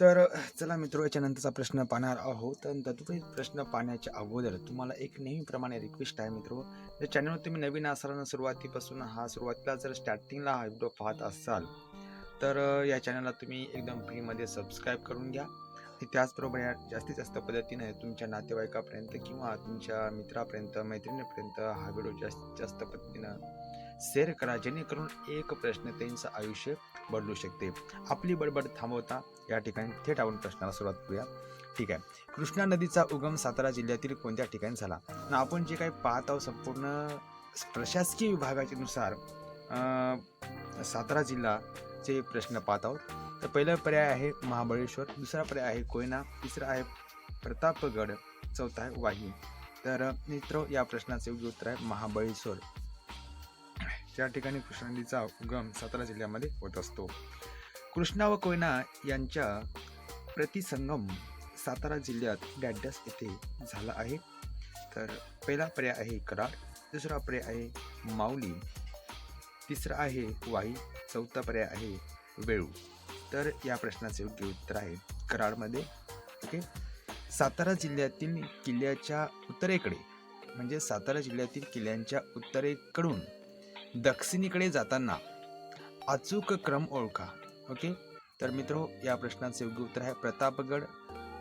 तर चला मित्र याच्यानंतरचा प्रश्न पाहणार आहोत. तर तत्पूर्वी प्रश्न पाहण्याच्या अगोदर तुम्हाला एक नेहमीप्रमाणे रिक्वेस्ट आहे मित्र. जर चॅनलवर तुम्ही नवीन असाल ना सुरुवातीपासून हा सुरुवातीला जर स्टार्टिंगला हा व्हिडिओ पाहत असाल तर या चॅनलला तुम्ही एकदम फ्रीमध्ये सबस्क्राईब करून घ्या. त्याचबरोबर या जास्तीत जास्त पद्धतीने तुमच्या नातेवाईकापर्यंत किंवा तुमच्या मित्रापर्यंत मैत्रिणीपर्यंत हा व्हिडिओ जास्तीत जास्त पद्धतीनं शेअर करा जेणेकरून एक प्रश्न त्यांचं आयुष्य बदलू शकते. आपली बडबड थांबवता या ठिकाणी थेट आपण प्रश्नाला सुरुवात करूया. ठीक आहे. कृष्णा नदीचा उगम सातारा जिल्ह्यातील कोणत्या ठिकाणी झाला? ना आपण जे काही पाहत आहोत संपूर्ण प्रशासकीय विभागाच्या नुसार सातारा जिल्हाचे प्रश्न पाहत आहोत. तर पहिला पर्याय आहे महाबळेश्वर दुसरा पर्याय आहे कोयना तिसरा आहे प्रतापगड चौथा आहे वाही तर मित्र या प्रश्नाचे योग्य उत्तर आहे महाबळेश्वर. या ठिकाणी कृष्णा नदीचा उगम सातारा जिल्ह्यामध्ये होत असतो. कृष्णा व कोयना यांच्या प्रतिसंगम सातारा जिल्ह्यात डॅडस येथे झाला आहे. तर पहिला पर्याय आहे कराड दुसरा पर्याय आहे माऊली तिसरा आहे वाई चौथा पर्याय आहे वेळू. तर या प्रश्नाचे योग्य उत्तर आहे कराडमध्ये. ओके? सातारा जिल्ह्यातील किल्ल्याच्या उत्तरेकडे म्हणजे सातारा जिल्ह्यातील किल्ल्यांच्या उत्तरेकडून दक्षिणेकडे जाताना अचूक क्रम ओळखा. ओके? तर मित्रो या प्रश्नाचे योग्य उत्तर आहे प्रतापगड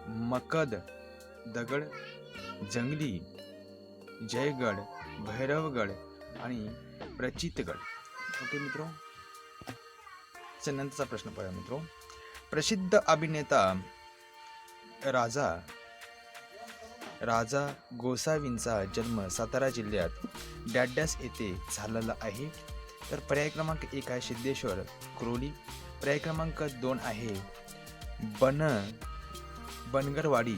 मकद दगड जंगली जयगड भैरवगड आणि प्रचितगड. ओके मित्रो? नंतरचा प्रश्न पाहूया मित्रो. प्रसिद्ध अभिनेता राजा राजा गोसावींचा जन्म सातारा जिल्ह्यात डॅड्यास येथे झालेला आहे. तर पर्याय क्रमांक एक आहे सिद्धेश्वर क्रोली. पर्याय क्रमांक दोन आहे बन बनगरवाडी.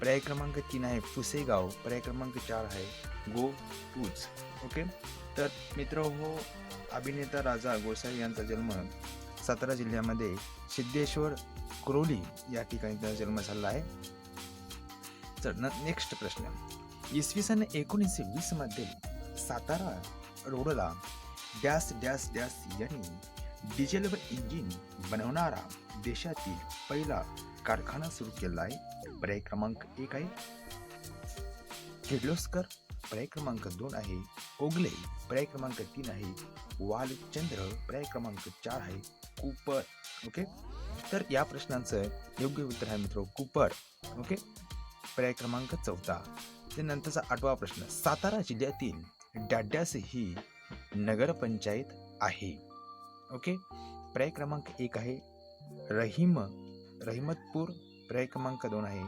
पर्याय क्रमांक तीन आहे पुसेगाव पर्याय क्रमांक चार आहे गो टूज ओके? तर मित्र हो अभिनेता राजा गोसावी यांचा जन्म सातारा जिल्ह्यामध्ये सिद्धेश्वर क्रोली या ठिकाणी त्याचा जन्म झाला आहे. तर नेक्स्ट प्रश्न. इसवी सन एकोणीसशे वीसमध्ये सातारा रोडला डॅस डॅस डॅस यांनी डिझेलवर इंजिन बनवणारा देशातील पहिला कारखाना सुरू केला आहे. पर्याय क्रमांक एक आहे. किर्लोस्कर. पर्याय क्रमांक दोन आहे. ओगले. पर्याय क्रमांक तीन आहे. वालचंद्र. पर्याय क्रमांक चार आहे. कुपर. ओके? तर या प्रश्नांचं योग्य उत्तर आहे मित्र कुपर. ओके? पर्याय क्रमांक चौथा ते नंतरचा आठवा प्रश्न. सातारा जिल्ह्यातील डाड्यास ही नगरपंचायत आहे. ओके? पर्याय क्रमांक एक आहे. रहीम रहिमतपूर पर्याय क्रमांक दोन आहे.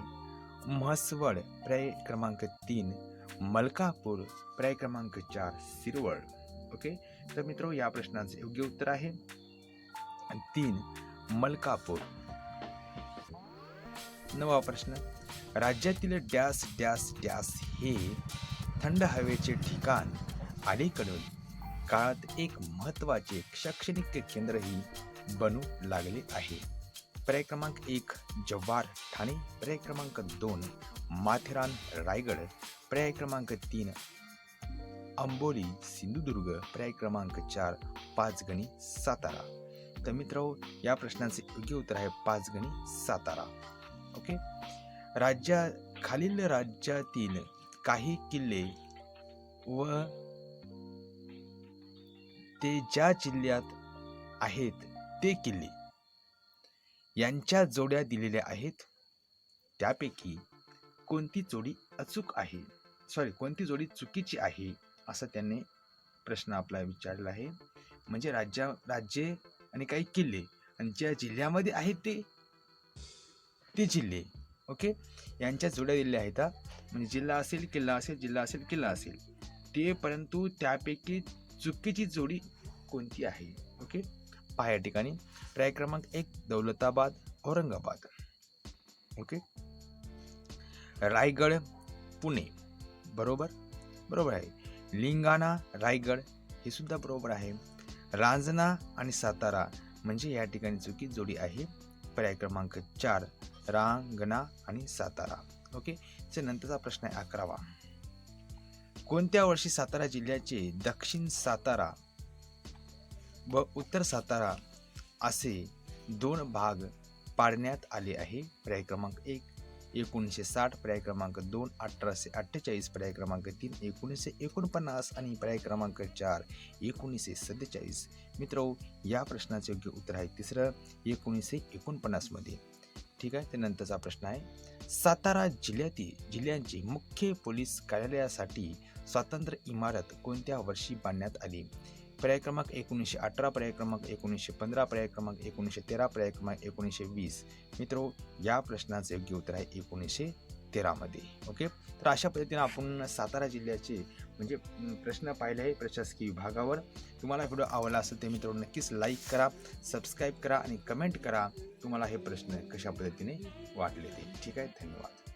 म्हसवड पर्याय क्रमांक तीन. मलकापूर पर्याय क्रमांक चार सिरवळ. ओके? तर मित्र या प्रश्नाचे योग्य उत्तर आहे. तीन मलकापूर. नवा प्रश्न. राज्यातील डॅस डॅस डॅस हे थंड हवेचे ठिकाण अलीकडून काळात एक महत्त्वाचे शैक्षणिक केंद्रही बनू लागले आहे. पर्याय क्रमांक एक जव्हार ठाणे. पर्याय क्रमांक दोन माथेरान रायगड. पर्याय क्रमांक तीन अंबोली सिंधुदुर्ग. पर्याय क्रमांक चार पाचगणी सातारा. तर मित्र या प्रश्नाचे योग्य उत्तर आहे पाचगणी सातारा. ओके? राज्या खालील राज्यातील काही किल्ले व ते ज्या जिल्ह्यात आहेत ते किल्ले यांच्या जोड्या दिलेल्या आहेत. त्यापैकी कोणती जोडी अचूक आहे? सॉरी कोणती जोडी चुकीची आहे? असा त्यांनी प्रश्न आपला विचारला आहे. म्हणजे राज्या राज्ये आणि काही किल्ले आणि ज्या जिल्ह्यामध्ये आहेत ते ते जिल्हे. ओके? यांच्या जोड्या दिलेल्या आहेत म्हणजे जिल्हा असेल किल्ला असेल जिल्हा असेल किल्ला असेल. ते परंतु त्यापैकी चुकीची जोडी कोणती आहे? ओके? पहा या ठिकाणी. पर्याय क्रमांक एक दौलताबाद औरंगाबाद. ओके? रायगड पुणे. बरोबर? बरोबर आहे. लिंगाणा रायगड हे सुद्धा बरोबर आहे. रांजणा आणि सातारा म्हणजे या ठिकाणी चुकी जोडी आहे. पर्याय क्रमांक चार रांगणा आणि सातारा. ओके नंतरचा प्रश्न आहे अकरावा. कोणत्या वर्षी सातारा जिल्ह्याचे दक्षिण सातारा व उत्तर सातारा असे दोन भाग पाडण्यात आले आहे? पर्याय क्रमांक एक एकोणीसशे साठ पर्याय क्रमांक दोन अठराशे अठ्ठेचाळीस पर्याय क्रमांक तीन एकोणीसशे एकोणपन्नास आणि पर्याय क्रमांक चार एकोणीसशे सत्तेचाळीस. मित्र या प्रश्नाचे योग्य उत्तर आहे तिसरं एकोणीसशे एकोणपन्नासमध्ये ठीक आहे? त्यानंतरचा प्रश्न आहे. सातारा जिल्ह्यातील जिल्ह्यांची मुख्य पोलीस कार्यालयासाठी स्वतंत्र इमारत कोणत्या वर्षी बांधण्यात आली? पर्याय क्रमांक एकोणीसशे अठरा पर्याय क्रमांक एकोणीसशे पंधरा पर्याय क्रमांक एकोणीसशे तेरा पर्याय क्रमांक एकोणीसशे वीस. मित्रो या प्रश्नाचं योग्य उत्तर आहे एकोणीसशे तेरामध्ये ओके? तर अशा पद्धतीने आपण सातारा जिल्ह्याचे म्हणजे प्रश्न पाहिले आहे प्रशासकीय विभागावर. तुम्हाला व्हिडिओ आवडला असेल ते मित्रांनो नक्कीच लाईक करा सबस्क्राईब करा आणि कमेंट करा. तुम्हाला हे प्रश्न कशा पद्धतीने वाटले ते. ठीक आहे? धन्यवाद.